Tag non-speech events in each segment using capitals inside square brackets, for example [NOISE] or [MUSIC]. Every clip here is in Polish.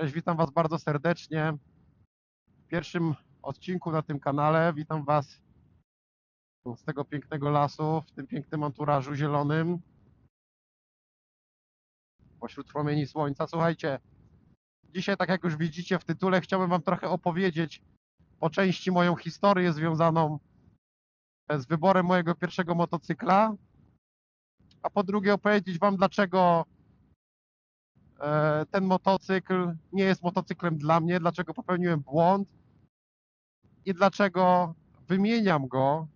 Cześć, witam Was bardzo serdecznie w pierwszym odcinku na tym kanale. Witam Was z tego pięknego lasu, w tym pięknym anturażu zielonym, pośród promieni słońca. Słuchajcie, dzisiaj, tak jak już widzicie w tytule, chciałbym Wam trochę opowiedzieć po części moją historię związaną z wyborem mojego pierwszego motocykla, a po drugie opowiedzieć Wam, dlaczego ten motocykl nie jest motocyklem dla mnie, dlaczego popełniłem błąd i dlaczego wymieniam go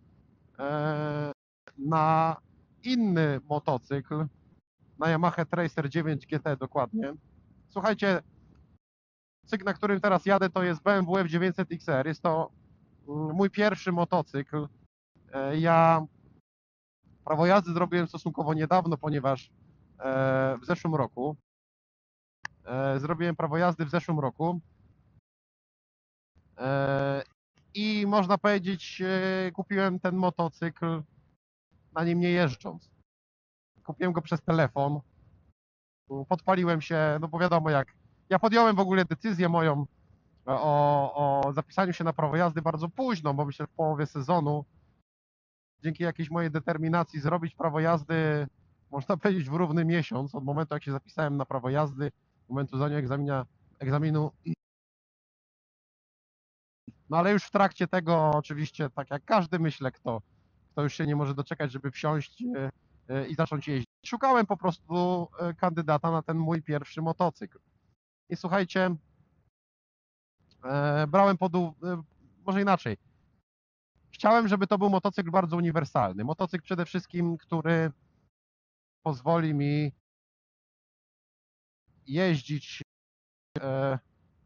e, na inny motocykl, na Yamaha Tracer 9 GT dokładnie. Słuchajcie, cykl, na którym teraz jadę, to jest BMW F900 XR. Jest to mm, mój pierwszy motocykl. E, Ja prawo jazdy zrobiłem stosunkowo niedawno, ponieważ e, w zeszłym roku e, zrobiłem prawo jazdy w zeszłym roku E, i można powiedzieć, e, kupiłem ten motocykl na nim nie jeżdżąc. Kupiłem go przez telefon. Podpaliłem się, no bo wiadomo jak. Ja podjąłem w ogóle decyzję moją o, o zapisaniu się na prawo jazdy bardzo późno, bo myślę w połowie sezonu. Dzięki jakiejś mojej determinacji zrobić prawo jazdy, można powiedzieć w równy miesiąc, od momentu jak się zapisałem na prawo jazdy, momentu zdania egzamina, egzaminu. No ale już w trakcie tego oczywiście, tak jak każdy myślę, kto, kto już się nie może doczekać, żeby wsiąść e, e, i zacząć jeździć. Szukałem po prostu e, kandydata na ten mój pierwszy motocykl. I słuchajcie, brałem pod może inaczej. Chciałem, żeby to był motocykl bardzo uniwersalny. Motocykl przede wszystkim, który pozwoli mi jeździć e,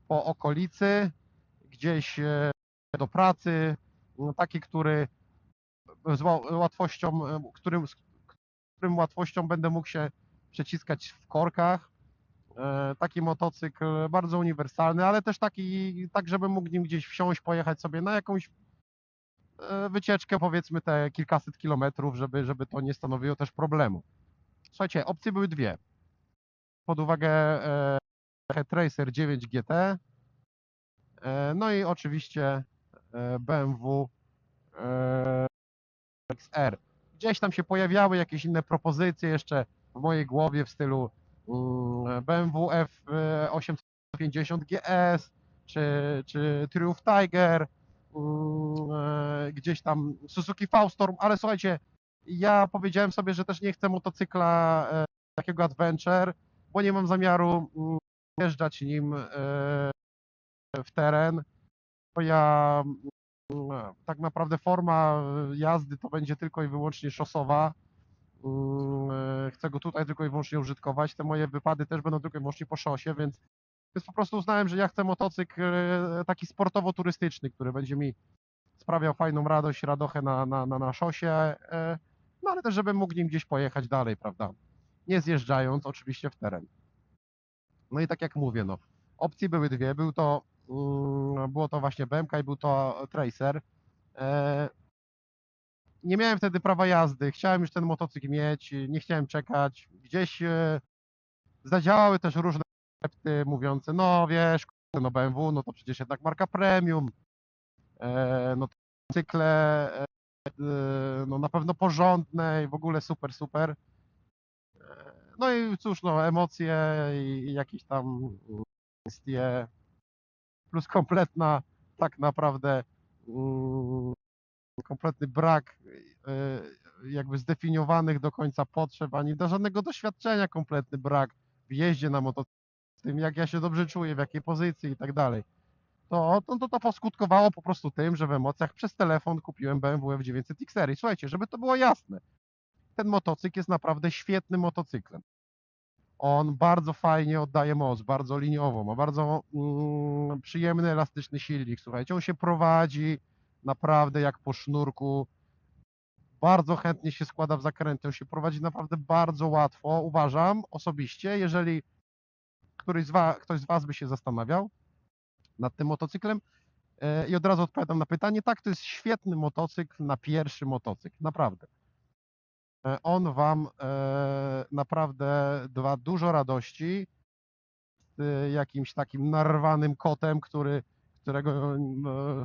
po okolicy, gdzieś e, do pracy, no, taki, który z ła- łatwością, e, którym, którym łatwością będę mógł się przeciskać w korkach. Taki motocykl bardzo uniwersalny, ale też taki, tak żebym mógł nim gdzieś wsiąść, pojechać sobie na jakąś wycieczkę, powiedzmy te kilkaset kilometrów, żeby, żeby to nie stanowiło też problemu. Słuchajcie, opcje były dwie. Pod uwagę e, Tracer 9 GT, e, no i oczywiście e, BMW XR. Gdzieś tam się pojawiały jakieś inne propozycje jeszcze w mojej głowie w stylu BMW F850 GS czy, czy Triumph Tiger, mm, gdzieś tam Suzuki Faustorm, ale słuchajcie, ja powiedziałem sobie, że też nie chcę motocykla takiego adventure, bo nie mam zamiaru mm, jeżdżać nim e, w teren. Ja mm, tak naprawdę forma e, jazdy to będzie tylko i wyłącznie szosowa. Mm, e, Chcę go tutaj tylko i wyłącznie użytkować. Te moje wypady też będą tylko i wyłącznie po szosie, więc, więc po prostu uznałem, że ja chcę motocykl taki sportowo-turystyczny, który będzie mi sprawiał fajną radość, radochę na, na, na, na szosie, no ale też żebym mógł nim gdzieś pojechać dalej, prawda? Nie zjeżdżając oczywiście w teren. No i tak jak mówię, no, opcje były dwie. Był to, mm, było to właśnie BMK i był to Tracer. E, nie miałem wtedy prawa jazdy, chciałem już ten motocykl mieć, nie chciałem czekać. Gdzieś e, zadziałały też różne recepty mówiące, no wiesz, no BMW, no to przecież jednak marka premium, e, no cykle e, no na pewno porządne i w ogóle super, super. No i cóż, no emocje i, jakieś tam kwestie, plus kompletna tak naprawdę mm, kompletny brak e, jakby zdefiniowanych do końca potrzeb, ani do żadnego doświadczenia kompletny brak w jeździe na motocyklu, w tym jak ja się dobrze czuję, w jakiej pozycji i tak dalej. To, to, to, to poskutkowało po prostu tym, że w emocjach przez telefon kupiłem BMW F900 XR. I słuchajcie, żeby to było jasne, ten motocykl jest naprawdę świetnym motocyklem. On bardzo fajnie oddaje moc, bardzo liniowo, ma bardzo mm, przyjemny, elastyczny silnik. Słuchajcie, on się prowadzi naprawdę jak po sznurku. Bardzo chętnie się składa w zakręty, on się prowadzi naprawdę bardzo łatwo. Uważam osobiście, jeżeli któryś z wa- ktoś z Was by się zastanawiał nad tym motocyklem, e, i od razu odpowiadam na pytanie, tak, to jest świetny motocykl na pierwszy motocykl, naprawdę. E, On Wam e, naprawdę da dużo radości e, jakimś takim narwanym kotem, który, którego,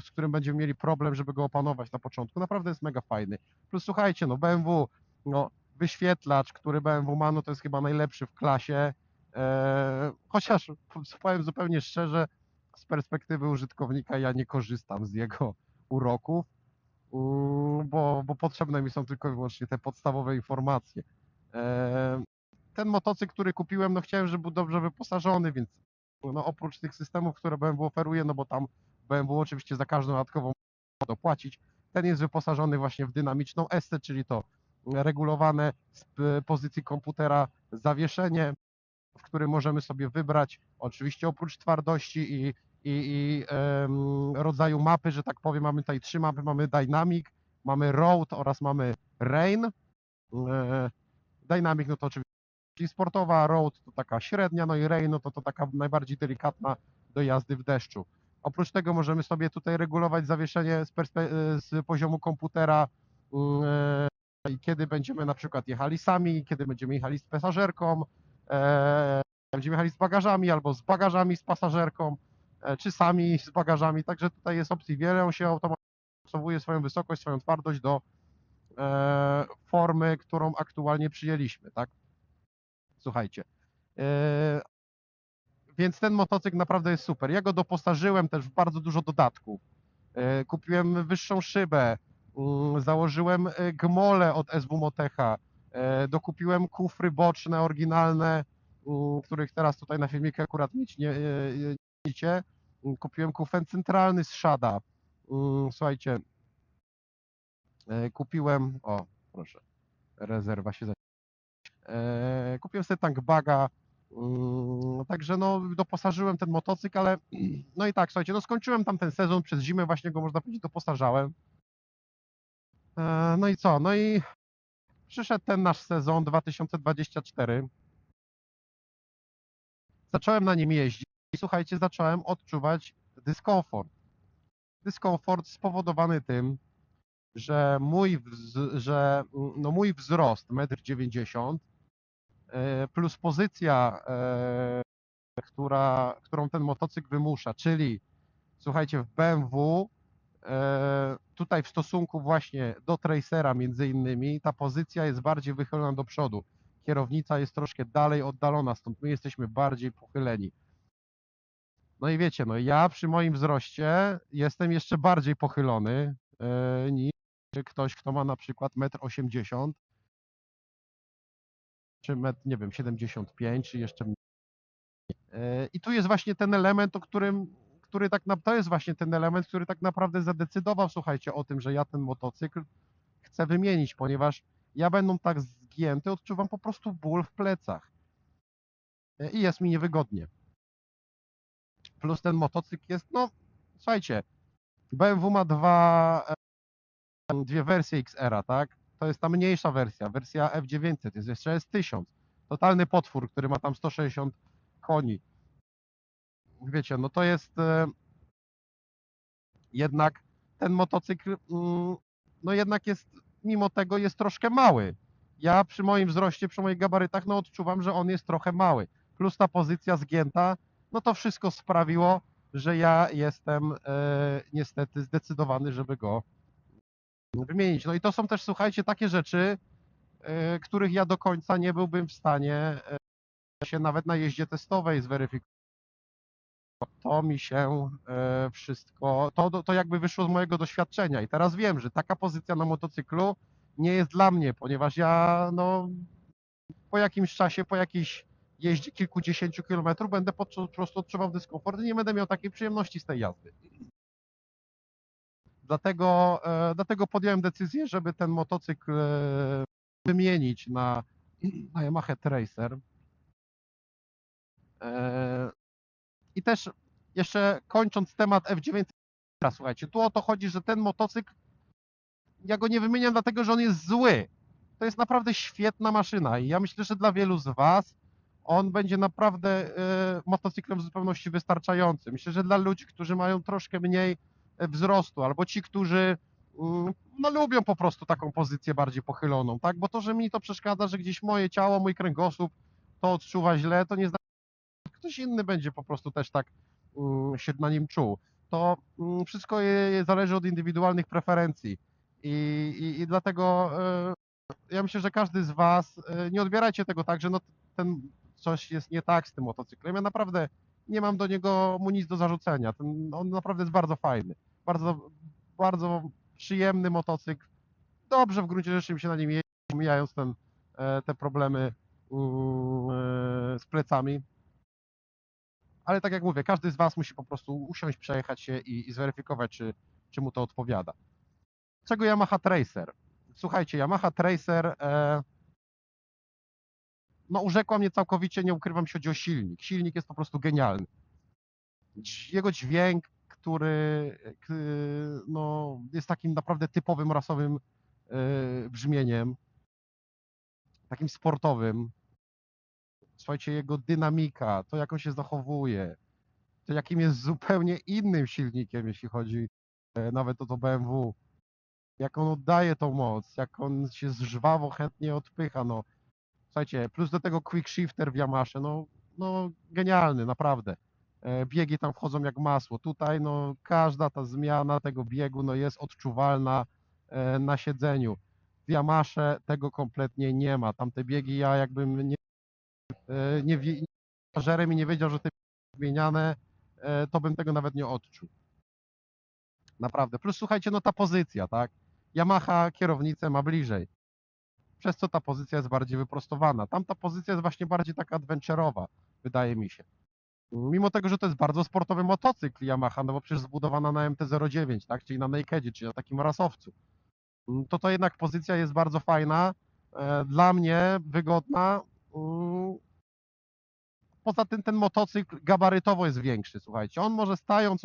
z którym będziemy mieli problem, żeby go opanować na początku. Naprawdę jest mega fajny. Plus słuchajcie, no BMW, no wyświetlacz, który BMW ma, no to jest chyba najlepszy w klasie. Chociaż powiem zupełnie szczerze, z perspektywy użytkownika ja nie korzystam z jego uroków, bo, bo potrzebne mi są tylko i wyłącznie te podstawowe informacje. E, ten motocykl, który kupiłem, no chciałem, żeby był dobrze wyposażony, więc no oprócz tych systemów, które BMW oferuje, no bo tam BMW oczywiście za każdą dodatkową dopłacić, ten jest wyposażony właśnie w dynamiczną SC, czyli to regulowane z p- pozycji komputera zawieszenie, w którym możemy sobie wybrać, oczywiście oprócz twardości i, i, i rodzaju mapy, że tak powiem, mamy tutaj trzy mapy, mamy Dynamic, mamy Road oraz mamy Rain. E, Dynamic no to oczywiście sportowa, Road to taka średnia, no i Rain no to, to taka najbardziej delikatna do jazdy w deszczu. Oprócz tego możemy sobie tutaj regulować zawieszenie z, z poziomu komputera, e, kiedy będziemy na przykład jechali sami, kiedy będziemy jechali z pasażerką, e, będziemy jechali z bagażami albo z bagażami z pasażerką, czy sami z bagażami, także tutaj jest opcji wiele, on się automatycznie dostosowuje swoją wysokość, swoją twardość do e, formy, którą aktualnie przyjęliśmy, tak? Słuchajcie. E, więc ten motocykl naprawdę jest super. Ja go doposażyłem też w bardzo dużo dodatków. E, kupiłem wyższą szybę, mm, założyłem e, gmole od SW Motecha, e, dokupiłem kufry boczne, oryginalne, mm, których teraz tutaj na filmiku akurat nic nie, e, widzicie. Mm, Kupiłem kufen centralny z Shada. Mm, Słuchajcie, e, kupiłem, o proszę, rezerwa się za... E, Kupiłem sobie tank baga, Mm, Także no, doposażyłem ten motocykl, ale [CLEARS THROAT] no i tak, słuchajcie, no skończyłem tam ten sezon, przez zimę właśnie go można powiedzieć doposażałem. E, No i co? No i przyszedł ten nasz sezon 2024. Zacząłem na nim jeździć i słuchajcie, zacząłem odczuwać dyskomfort. Dyskomfort spowodowany tym, że mój, że, mm, no mój wzrost 1,90 m e, plus pozycja, e, która, którą ten motocykl wymusza, czyli słuchajcie, w BMW e, tutaj w stosunku właśnie do Tracera między innymi ta pozycja jest bardziej wychylona do przodu. Kierownica jest troszkę dalej oddalona, stąd my jesteśmy bardziej pochyleni. No i wiecie, no ja przy moim wzroście jestem jeszcze bardziej pochylony e, niż ktoś, kto ma na przykład 1,80 m czy metr, nie wiem, 75, czy jeszcze mniej. E, I tu jest właśnie ten element, o którym, który tak na, to jest właśnie ten element, który tak naprawdę zadecydował, słuchajcie, o tym, że ja ten motocykl chcę wymienić, ponieważ ja będą tak zgięty, odczuwam po prostu ból w plecach. E, I jest mi niewygodnie. Plus ten motocykl jest, no, słuchajcie, BMW ma dwa, e, dwie wersje XR, tak? To jest ta mniejsza wersja, wersja F900, jest jeszcze jest 1000. Totalny potwór, który ma tam 160 koni. Wiecie, no to jest e, jednak ten motocykl, mm, no jednak jest, mimo tego jest troszkę mały. Ja przy moim wzroście, przy moich gabarytach, no odczuwam, że on jest trochę mały. Plus ta pozycja zgięta, no to wszystko sprawiło, że ja jestem e, niestety zdecydowany, żeby go wymienić. No i to są też, słuchajcie, takie rzeczy, e, których ja do końca nie byłbym w stanie e, się nawet na jeździe testowej zweryfikować. To mi się wszystko, to, to jakby wyszło z mojego doświadczenia i teraz wiem, że taka pozycja na motocyklu nie jest dla mnie, ponieważ ja no po jakimś czasie, po jakiejś jeździe kilkudziesięciu kilometrów będę po, po prostu odczuwał dyskomfort i nie będę miał takiej przyjemności z tej jazdy. Dlatego, e, dlatego podjąłem decyzję, żeby ten motocykl e, wymienić na, na Yamaha Tracer. E, I też jeszcze kończąc temat F9, słuchajcie, tu o to chodzi, że ten motocykl, ja go nie wymieniam dlatego, że on jest zły. To jest naprawdę świetna maszyna i ja myślę, że dla wielu z Was on będzie naprawdę e, motocyklem w zupełności wystarczającym. Myślę, że dla ludzi, którzy mają troszkę mniej e, wzrostu, albo ci, którzy no, lubią po prostu taką pozycję bardziej pochyloną, tak? Bo to, że mi to przeszkadza, że gdzieś moje ciało, mój kręgosłup to odczuwa źle, to nie znaczy, ktoś inny będzie po prostu też tak się na nim czuł. To wszystko zależy od indywidualnych preferencji i, i, i dlatego e, ja myślę, że każdy z Was, nie odbierajcie tego tak, że no ten coś jest nie tak z tym motocyklem. Ja naprawdę nie mam do niego mu nic do zarzucenia. Ten, on naprawdę jest bardzo fajny. Bardzo, bardzo przyjemny motocykl. Dobrze w gruncie rzeczy mi się na nim jeździ, pomijając ten, e, te problemy e, z plecami. Ale tak jak mówię, każdy z Was musi po prostu usiąść, przejechać się i, i zweryfikować, czy, czy mu to odpowiada. Czego Yamaha Tracer? Słuchajcie, Yamaha Tracer e, no urzekła mnie całkowicie, nie ukrywam, jeśli chodzi o silnik. Silnik jest po prostu genialny. Jego dźwięk, który no, jest takim naprawdę typowym rasowym e, brzmieniem, takim sportowym. Słuchajcie, jego dynamika, to jak on się zachowuje, to jakim jest zupełnie innym silnikiem, jeśli chodzi e, nawet o to BMW, jak on oddaje tą moc, jak on się żwawo chętnie odpycha, no. Słuchajcie, plus do tego quick shifter w Yamasze, no, no genialny, naprawdę. E, Biegi tam wchodzą jak masło. Tutaj no każda ta zmiana tego biegu no, jest odczuwalna e, na siedzeniu. W Yamasze tego kompletnie nie ma. Tam te biegi ja jakbym nie, e, nie, i nie wiedział, że te zmieniane, to bym tego nawet nie odczuł. Naprawdę. Plus słuchajcie, no ta pozycja, tak? Yamaha kierownicę ma bliżej. Przez co ta pozycja jest bardziej wyprostowana. Tamta pozycja jest właśnie bardziej taka adventurowa, wydaje mi się. Mimo tego, że to jest bardzo sportowy motocykl Yamaha, no bo przecież zbudowana na MT-09, tak? Czyli na Nakedzie, czyli na takim rasowcu. Mm, To to jednak pozycja jest bardzo fajna. e, Dla mnie wygodna. Mm, Poza tym ten motocykl gabarytowo jest większy, słuchajcie. On może stając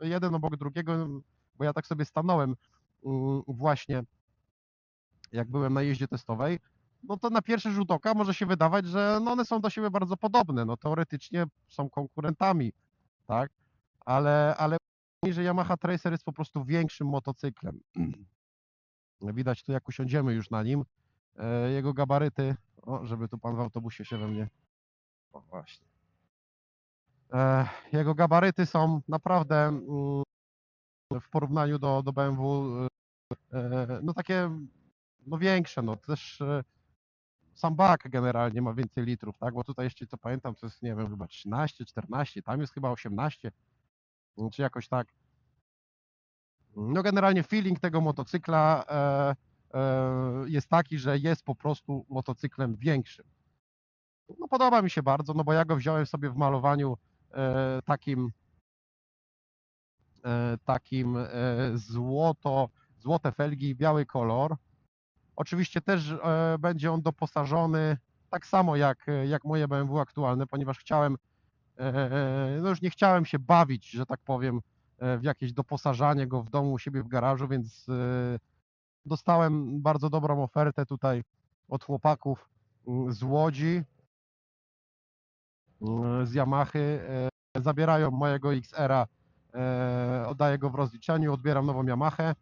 jeden obok drugiego, bo ja tak sobie stanąłem mm, właśnie jak byłem na jeździe testowej, no to na pierwszy rzut oka może się wydawać, że no one są do siebie bardzo podobne. No teoretycznie są konkurentami, tak? Ale, ale że Yamaha Tracer jest po prostu większym motocyklem. [CLEARS THROAT] Widać tu jak usiądziemy już na nim. E, Jego gabaryty, o, żeby tu pan w autobusie się we mnie. O, właśnie. E, Jego gabaryty są naprawdę mm, w porównaniu do, do BMW e, no takie no większe, no też e, sam bak generalnie ma więcej litrów, tak, bo tutaj jeszcze co pamiętam to jest, nie wiem, chyba 13, 14, tam jest chyba 18, mm, czy jakoś tak. No generalnie feeling tego motocykla e, e, jest taki, że jest po prostu motocyklem większym. No podoba mi się bardzo, no bo ja go wziąłem sobie w malowaniu e, takim e, takim e, złoto, złote felgi, biały kolor. Oczywiście też e, będzie on doposażony tak samo jak, jak moje BMW aktualne, ponieważ chciałem, e, no już nie chciałem się bawić, że tak powiem, e, w jakieś doposażanie go w domu u siebie w garażu, więc e, dostałem bardzo dobrą ofertę tutaj od chłopaków mm, z Łodzi, mm, z Yamahy. e, Zabierają mojego XR-a, e, oddaję go w rozliczeniu, odbieram nową Yamahę.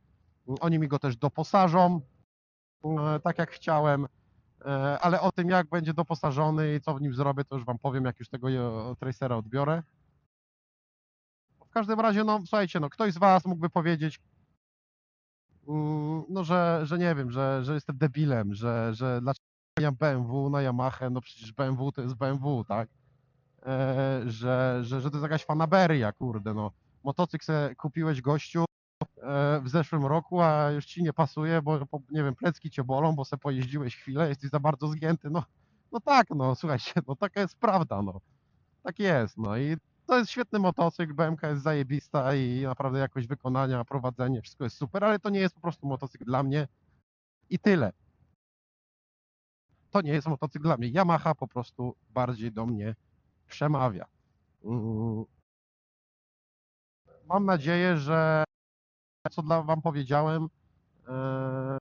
Oni mi go też doposażą, e, tak jak chciałem, e, ale o tym jak będzie doposażony i co w nim zrobię, to już wam powiem, jak już tego e, Tracera odbiorę. W każdym razie, no słuchajcie, no ktoś z was mógłby powiedzieć, mm, no że, że nie wiem, że, że jestem debilem, że, że dlaczego ja BMW na Yamaha, no przecież BMW to jest BMW, tak? E, że, że, że to jest jakaś fanaberia, kurde, no. Motocykl kupiłeś gościu e, w zeszłym roku, a już ci nie pasuje, bo nie wiem, plecki cię bolą, bo se pojeździłeś chwilę, jesteś za bardzo zgięty, no. No tak, no, słuchajcie, no taka jest prawda, no. Tak jest, no i to jest świetny motocykl, BMK jest zajebista i naprawdę jakość wykonania, prowadzenie, wszystko jest super, ale to nie jest po prostu motocykl dla mnie i tyle. To nie jest motocykl dla mnie. Yamaha po prostu bardziej do mnie przemawia. Mm. Mam nadzieję, że co dla Wam powiedziałem, e,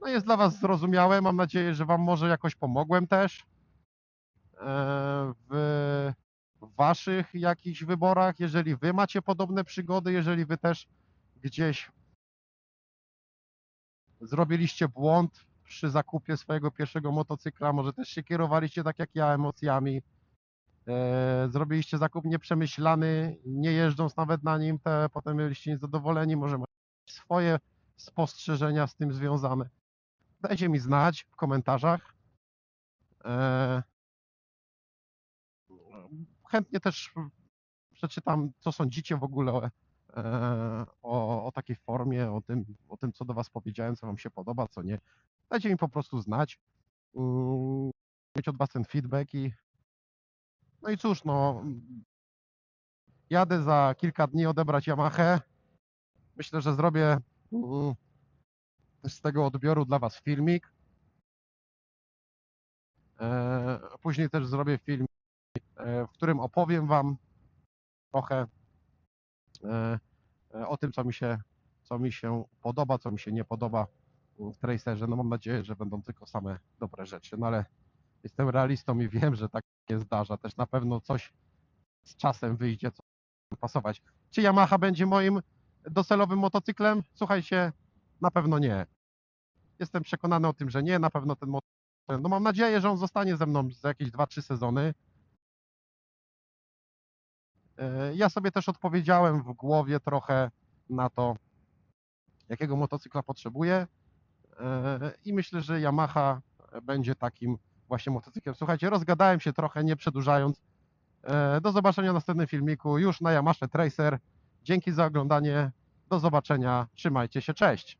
no jest dla Was zrozumiałe. Mam nadzieję, że Wam może jakoś pomogłem też e, w Waszych jakichś wyborach. Jeżeli Wy macie podobne przygody, jeżeli Wy też gdzieś zrobiliście błąd przy zakupie swojego pierwszego motocykla, może też się kierowaliście tak jak ja emocjami, zrobiliście zakup nieprzemyślany, nie jeżdżąc nawet na nim, te potem byliście niezadowoleni, może macie swoje spostrzeżenia z tym związane. Dajcie mi znać w komentarzach. E, chętnie też przeczytam, co sądzicie w ogóle o, e, o, o takiej formie, o tym, o tym, co do Was powiedziałem, co Wam się podoba, co nie. Dajcie mi po prostu znać, mm, mieć od Was ten feedback i no i cóż, no jadę za kilka dni odebrać Yamahę. Myślę, że zrobię mm, z tego odbioru dla Was filmik. E, Później też zrobię film, e, w którym opowiem Wam trochę e, o tym, co mi się, co mi się podoba, co mi się nie podoba w Tracerze. No mam nadzieję, że będą tylko same dobre rzeczy, no ale jestem realistą i wiem, że tak się zdarza. Też na pewno coś z czasem wyjdzie, co pasować. Czy Yamaha będzie moim docelowym motocyklem? Słuchajcie, na pewno nie. Jestem przekonany o tym, że nie. Na pewno ten motocykl, no mam nadzieję, że on zostanie ze mną za jakieś 2-3 sezony. E, Ja sobie też odpowiedziałem w głowie trochę na to, jakiego motocykla potrzebuję E, i myślę, że Yamaha będzie takim właśnie motocyklem. Słuchajcie, rozgadałem się trochę, nie przedłużając. E, Do zobaczenia w następnym filmiku już na Yamaha Tracer. Dzięki za oglądanie. Do zobaczenia. Trzymajcie się. Cześć.